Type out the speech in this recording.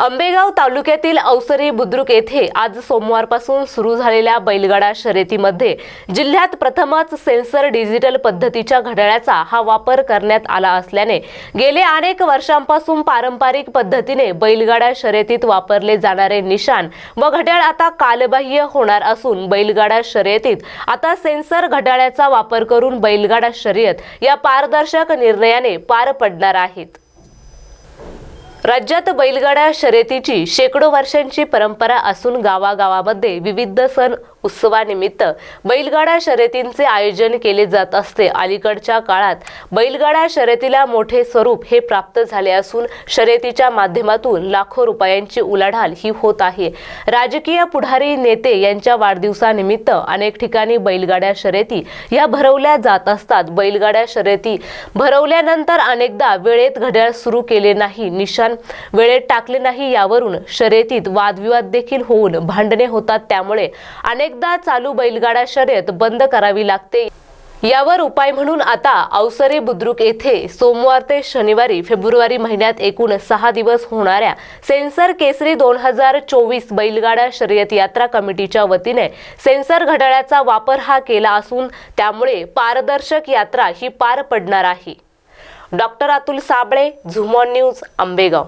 आंबेगाव तालुक्यातील अवसरी बुद्रुक येथे आज सोमवारपासून सुरू झालेल्या बैलगाडा शर्यतीमध्ये जिल्ह्यात प्रथमच सेन्सर डिजिटल पद्धतीच्या घड्याळाचा हा वापर करण्यात आला असल्याने गेले अनेक वर्षांपासून पारंपरिक पद्धतीने बैलगाडा शर्यतीत वापरले जाणारे निशाण व घड्याळ आता कालबाह्य होणार असून बैलगाडा शर्यतीत आता सेन्सर घड्याळाचा वापर करून बैलगाडा शर्यत या पारदर्शक निर्णयाने पार पडणार आहेत. राज्यात बैलगाडा शर्यतीची शेकडो वर्षांची परंपरा असून गावागावामध्ये विविध सण उत्सवानिमित्त बैलगाडा शर्यतींचे आयोजन केले जात असते. अलीकडच्या काळात बैलगाडा शर्यतीला मोठे स्वरूप हे प्राप्त झाले असून शर्यतीच्या माध्यमातून लाखो रुपयांची उलाढाल ही होत आहे. राजकीय पुढारी नेते यांच्या वाढदिवसानिमित्त अनेक ठिकाणी बैलगाड्या शर्यती या भरवल्या जात असतात. बैलगाड्या शर्यती भरवल्यानंतर अनेकदा वेळेत घड्याळ सुरू केले नाही निशाण वेळेत टाकले नाही. यावरून शर्यतीत वादविवाद देखील होऊन भांडणे होतात. त्यामुळे अनेक अनेकदा चालू बैलगाडा शर्यत बंद करावी लागते. यावर उपाय म्हणून आता अवसरे बुद्रुक येथे सोमवार ते शनिवारी फेब्रुवारी महिन्यात एकूण सहा दिवस होणाऱ्या सेन्सर केसरी दोन हजार चोवीस बैलगाडा शर्यत यात्रा कमिटीच्या वतीने सेन्सर घड्याळाचा वापर हा केला असून त्यामुळे पारदर्शक यात्रा ही पार पडणार आहे. डॉक्टर अतुल साबळे झुमॉन न्यूज आंबेगाव.